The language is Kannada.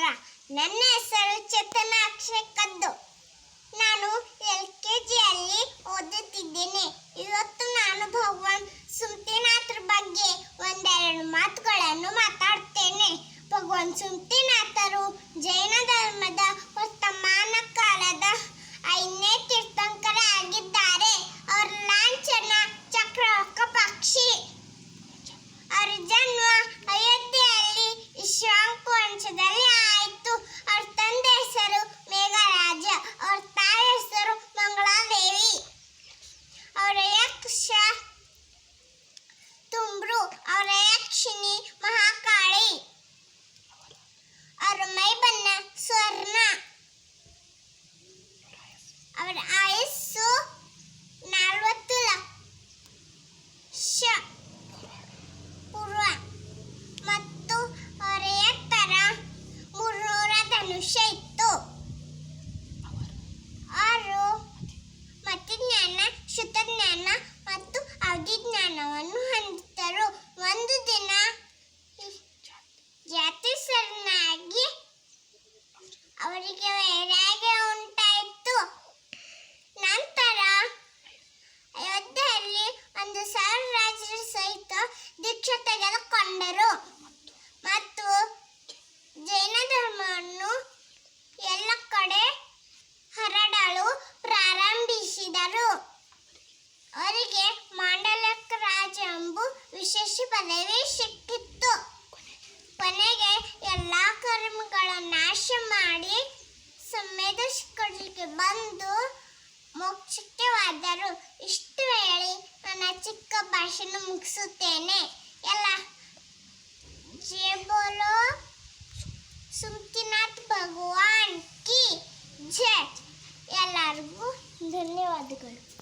ರಾಘವೇಂದ್ರ ನನ್ನ ಹೆಸರು ಚೇತನ ಕದ್ದು. ನಾನು ಎಲ್ ಕೆ ಜಿಯಲ್ಲಿ ಓದುತ್ತಿದ್ದೇನೆ. ಇವತ್ತು ನಾನು ಭಗವಾನ್ ಸುಮ್ತಿನಾಥ್ರ ಬಗ್ಗೆ ಒಂದೆರಡು ಮಾತುಗಳನ್ನು ಮಾತಾಡ್ತೇನೆ. ಭಗವಾನ್ ಸುಮ್ತಿನಾಥರು ಜೈನ Lakshmi mas ಸಾವಿರ ರಾಜರ ಸಹಿತ ದೀಕ್ಷೆ ತೆಗೆದುಕೊಂಡರು ಮತ್ತು ಜೈನ ಧರ್ಮವನ್ನು ಎಲ್ಲ ಕಡೆ ಹರಡಲು ಪ್ರಾರಂಭಿಸಿದರು. ಅವರಿಗೆ ಮಾಂಡಲಕ ರಾಜ ಎಂಬ ವಿಶೇಷ ಪದವಿ ಸಿಕ್ಕಿತ್ತು. ಕೊನೆಗೆ ಎಲ್ಲ ಕರ್ಮಗಳ ನಾಶ ಮಾಡಿ ಸಂವೇದಿಸಿಕೊಳ್ಳಿಕ್ಕೆ ಬಂದು ಮೋಕ್ಷಕ್ಕೆ ವಾದರು ಇಷ್ಟು ಹೇಳಿ ನನ್ನ ಚಿಕ್ಕ ಭಾಷಣ ಮುಗಿಸುತ್ತೇನೆ. ಎಲ್ಲ ಜಯ ಬೋಲೋ ಸುಮ್ಕಿನಾಥ್ ಭಗವಾನ್ ಕಿ ಜೆ. ಎಲ್ಲರಿಗೂ ಧನ್ಯವಾದಗಳು.